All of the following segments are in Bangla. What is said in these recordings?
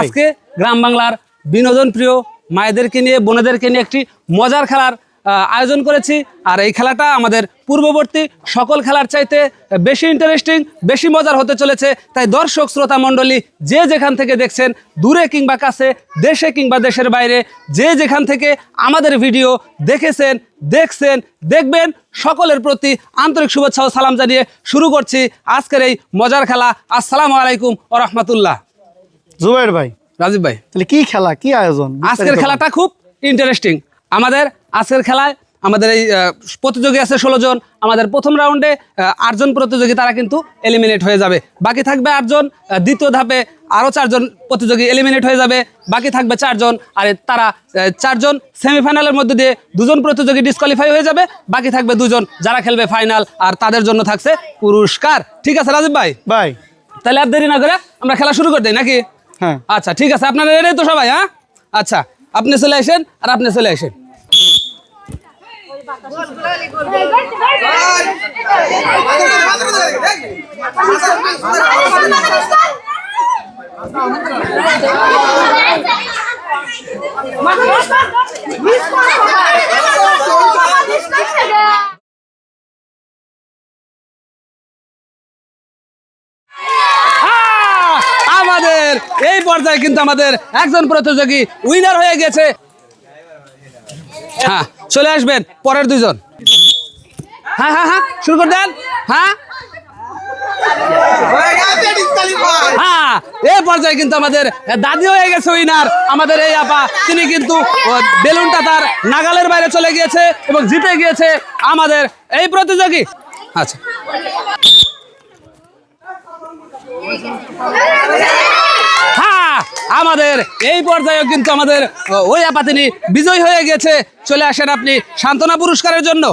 আজকে গ্রাম বাংলার বিনোদন প্রিয় মায়েদেরকে নিয়ে, বোনেদেরকে নিয়ে একটি মজার খেলার আয়োজন করেছি। আর এই খেলাটা আমাদের পূর্ববর্তী সকল খেলার চাইতে বেশি ইন্টারেস্টিং বেশি মজার হতে চলেছে। তাই দর্শক, শ্রোতা মণ্ডলী, যে যেখান থেকে দেখছেন, দূরে কিংবা কাছে, দেশে কিংবা দেশের বাইরে, যে যেখান থেকে আমাদের ভিডিও দেখেছেন, দেখছেন, দেখবেন, সকলের প্রতি আন্তরিক শুভেচ্ছা ও সালাম জানিয়ে শুরু করছি আজকের এই মজার খেলা। আসসালামু আলাইকুম ও রহমতুল্লাহ। জুবাইর ভাই রাজীব ভাই। তাহলে কি খেলা কি আয়োজন? আজকের খেলাটা খুব ইন্টারেস্টিং আমাদের আজকের খেলায় আমাদের এই প্রতিযোগী আছে ষোলো জন। আমাদের প্রথম রাউন্ডে আটজন প্রতিযোগী তারা কিন্তু এলিমিনেট হয়ে যাবে। বাকি থাকবে আটজন দ্বিতীয় ধাপে আরও চারজন প্রতিযোগী এলিমিনেট হয়ে যাবে। বাকি থাকবে চারজন আর তারা চারজন সেমিফাইনালের মধ্যে দিয়ে দুজন প্রতিযোগী ডিসকোয়ালিফাই হয়ে যাবে। বাকি থাকবে দুজন যারা খেলবে ফাইনাল আর তাদের জন্য থাকছে পুরস্কার। ঠিক আছে রাজীব ভাই? ভাই। তাহলে আর দেরি না করে আমরা খেলা শুরু করে দিই নাকি? আচ্ছা ঠিক আছে আপনারা রেডি তো সবাই হ্যাঁ? আচ্ছা আপনি চলে আসেন আর আপনি চলে আসেন। আহ! আমাদের। এই পর্যায়ে কিন্তু আমাদের একজন প্রতিযোগী উইনার হয়ে গেছে। হ্যাঁ চলে আসবেন পরের দুজন হ্যাঁ হ্যাঁ হ্যাঁ শুরু করে দেন। হ্যাঁ। হ্যাঁ এই পর্যায়ে কিন্তু আমাদের দাদি হয়ে গেছে উইনার আমাদের এই আপা, তিনি কিন্তু বেলুনটা তার নাগালের বাইরে চলে গিয়েছে এবং জিতে গিয়েছে আমাদের এই প্রতিযোগী। আচ্ছা। আমাদের এই পর্যায়েও কিন্তু আমাদের ওই আপা তিনি বিজয় হয়ে গেছে চলে আসেন আপনি সান্ত্বনা পুরস্কারের জন্য!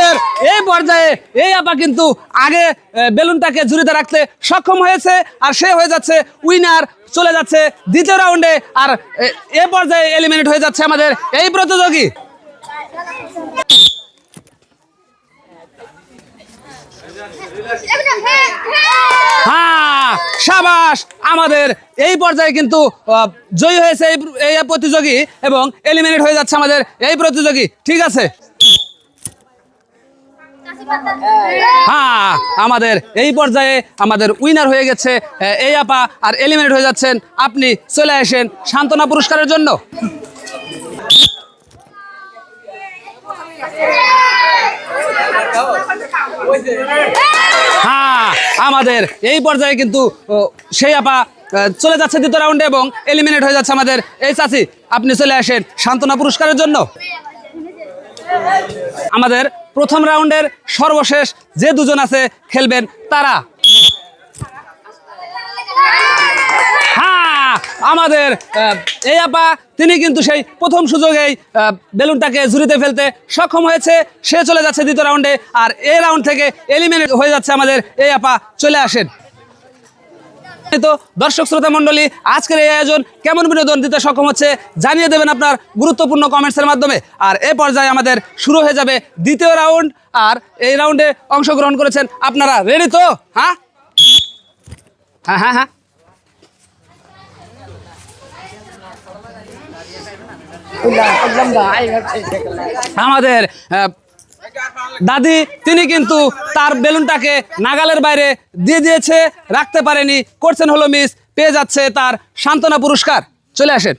আমাদের এই পর্যায়ে এই আপা কিন্তু আগে বেলুনটাকে ঝুড়িতে রাখতে সক্ষম হয়েছে আর সে হয়ে যাচ্ছে উইনার চলে যাচ্ছে দ্বিতীয় রাউন্ডে আর, এ- পর্যায়ে এলিমিনেট হয়ে যাচ্ছে আমাদের এই প্রতিযোগী। হ্যাঁ সাবাস, আমাদের এই পর্যায়ে কিন্তু জয়ী হয়েছে এই প্রতিযোগী এবং এলিমিনেট হয়ে যাচ্ছে আমাদের এই প্রতিযোগী। ঠিক আছে? হ্যাঁ আমাদের এই পর্যায়ে আমাদের উইনার হয়ে গেছে এই আপা, আর এলিমিনেট হয়ে যাচ্ছেন। আপনি চলে আসেন সান্ত্বনা পুরস্কারের জন্য। হ্যাঁ আমাদের এই পর্যায়ে কিন্তু সেই আপা চলে যাচ্ছে দ্বিতীয় রাউন্ডে এবং এলিমিনেট হয়ে যাচ্ছে আমাদের। এই চাষি আপনি চলে আসেন সান্ত্বনা পুরস্কারের জন্য। আমাদের প্রথম রাউন্ডের সর্বশেষ যে দুজন আছে খেলবেন তারা। হ্যাঁ আমাদের এই আপা, তিনি কিন্তু সেই প্রথম সুযোগেই বেলুনটাকে ঝুড়িতে ফেলতে সক্ষম হয়েছে। সে চলে যাচ্ছে দ্বিতীয় রাউন্ডে, আর এই রাউন্ড থেকে এলিমিনেট হয়ে যাচ্ছে আমাদের, এই আপা, চলে আসেন। তো দর্শক শ্রোতা মণ্ডলী, আজকের এই আয়োজন কেমন বিনোদন দিতে সক্ষম হচ্ছে জানিয়ে দেবেন আপনার গুরুত্বপূর্ণ কমেন্টসের মাধ্যমে। আর এ পর্যায়ে আমাদের শুরু হয়ে যাবে দ্বিতীয় রাউন্ড আর এই রাউন্ডে অংশগ্রহণ করেছেন আপনারা। রেডি তো? হ্যাঁ? হ্যাঁ হ্যাঁ হ্যাঁ। আমাদের দাদি তিনি কিন্তু তার বেলুনটাকে নাগালের বাইরে দিয়ে দিয়েছে রাখতে পারেনি। করছেন হলো মিস পেয়ে যাচ্ছে তার সান্ত্বনা পুরস্কার। চলে আসেন।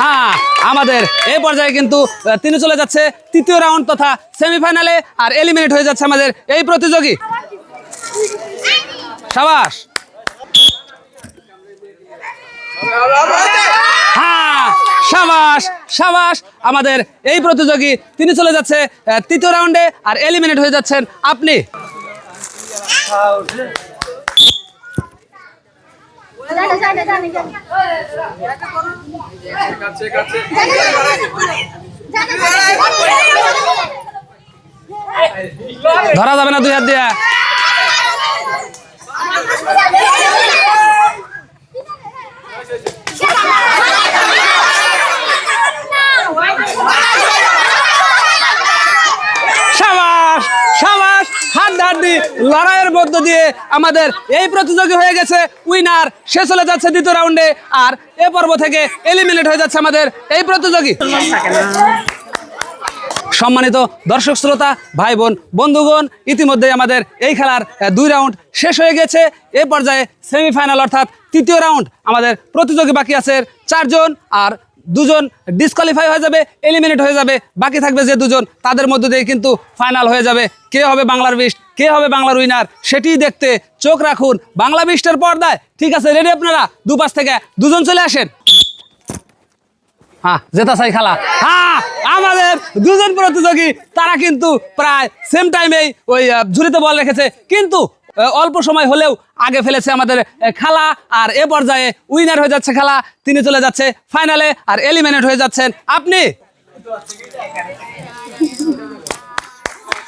হ্যাঁ আমাদের এই পর্যায়ে কিন্তু তিনি চলে যাচ্ছে তৃতীয় রাউন্ড তথা সেমিফাইনালে আর এলিমিনেট হয়ে যাচ্ছে আমাদের এই প্রতিযোগী। সাবাস! হ্যাঁ সাবাস সাবাস। আমাদের এই প্রতিযোগী, তিনি চলে যাচ্ছে তৃতীয় রাউন্ডে আর এলিমিনেট হয়ে যাচ্ছেন আপনি। ধরা যাবে না দুই হাত দিয়ে। মধ্য দিয়ে আমাদের এই প্রতিযোগী হয়ে গেছে। উইনার সে চলে যাচ্ছে দ্বিতীয় রাউন্ডে আর এ পর্ব থেকে এলিমিনেট হয়ে যাচ্ছে আমাদের এই প্রতিযোগী। সম্মানিত দর্শক, শ্রোতা ভাই বোন বন্ধুগণ ইতিমধ্যে আমাদের এই খেলার দুই রাউন্ড শেষ হয়ে গেছে। এ পর্যায়ে সেমিফাইনাল অর্থাৎ তৃতীয় রাউন্ড আমাদের প্রতিযোগী বাকি আছে চারজন। আর দুজন ডিসকোয়ালিফাই হয়ে যাবে এলিমিনেট হয়ে যাবে, বাকি থাকবে যে দুজন, তাদের মধ্য দিয়ে কিন্তু ফাইনাল হয়ে যাবে। কে হবে বাংলার বিষ্ট কে হবে বাংলার উইনার সেটিই দেখতে চোখ রাখুন। বাংলা বিষ্টের পর্দায়। ঠিক আছে রেডি আপনারা? দুপাশ থেকে দুজন চলে আসেন। হ্যাঁ জেতা সাই খালা। হ্যাঁ আমাদের দুজন প্রতিযোগী, তারা কিন্তু প্রায় সেম টাইমেই ওই ঝুড়িতে বল রেখেছে। কিন্তু অল্প সময় হলেও আগে ফেলেছে আমাদের খেলা, আর এ পর্যায়ে উইনার হয়ে যাচ্ছে খেলা, তিনি চলে যাচ্ছে ফাইনালে আর এলিমিনেট হয়ে যাচ্ছেন আপনি?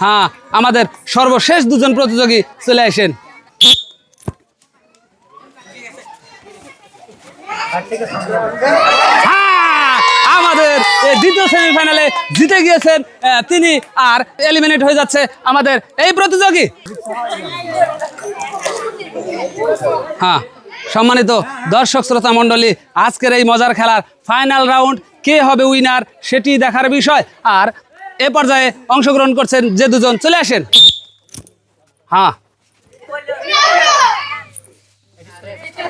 হ্যাঁ আমাদের সর্বশেষ দুজন প্রতিযোগী চলে আসেন। দ্বিতীয় সেমিফাইনালে জিতে গিয়েছেন তিনি আর এলিমিনেট হয়ে যাচ্ছে আমাদের এই প্রতিযোগী। হ্যাঁ সম্মানিত দর্শক শ্রোতা মণ্ডলী, আজকের এই মজার খেলার ফাইনাল রাউন্ড কে হবে উইনার সেটি দেখার বিষয়। আর এ পর্যায়ে অংশগ্রহণ করছেন যে দুজন, চলে আসেন। হ্যাঁ।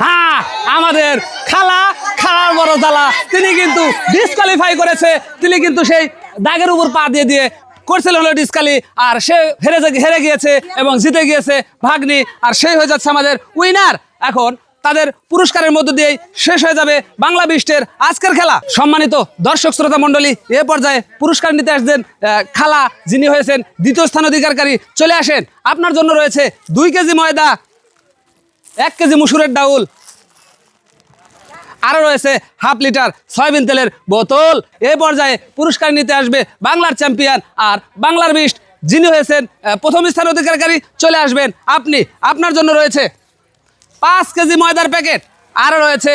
হ্যাঁ আমাদের খালা, খালার বড় জ্বালা। তিনি কিন্তু ডিসকোয়ালিফাই করেছে। তিনি কিন্তু সেই দাগের উপর পা দিয়ে দিয়ে করছিল হলো ডিসকালি আর সে হেরে হেরে গিয়েছে এবং জিতে গিয়েছে ভাগ্নি। আর সেই হয়ে যাচ্ছে আমাদের উইনার এখন তাদের পুরস্কারের মধ্য দিয়েই শেষ হয়ে যাবে বাংলা বিষ্টের আজকের খেলা। সম্মানিত দর্শক শ্রোতা মণ্ডলী, এ পর্যায়ে পুরস্কার নিতে আসছেন খালা যিনি হয়েছেন দ্বিতীয় স্থান অধিকারকারী, চলে আসেন। আপনার জন্য রয়েছে দুই কেজি ময়দা এক কেজি মুসুরের ডাউল। আরও রয়েছে হাফ লিটার সয়াবিন তেলের বোতল। এ পর্যায়ে পুরস্কার নিতে আসবে বাংলার চ্যাম্পিয়ন আর বাংলার বিস্ট, যিনি হয়েছেন প্রথম স্থান অধিকারকারী চলে আসবেন আপনি। আপনার জন্য রয়েছে পাঁচ কেজি ময়দার প্যাকেট। আরও রয়েছে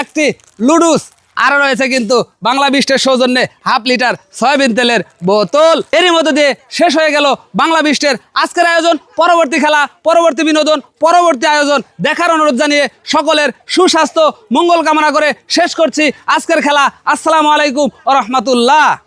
একটি লুডুস। আরও রয়েছে কিন্তু বাংলা বিষ্টের সৌজন্যে হাফ লিটার সয়াবিন তেলের বোতল। এরই মধ্যে দিয়ে শেষ হয়ে গেল বাংলা বিষ্টের আজকের আয়োজন, পরবর্তী খেলা, পরবর্তী বিনোদন, পরবর্তী আয়োজন দেখার অনুরোধ জানিয়ে সকলের সুস্বাস্থ্য, মঙ্গল কামনা করে শেষ করছি আজকের খেলা। আসসালামু আলাইকুম ও রহমতুল্লাহ।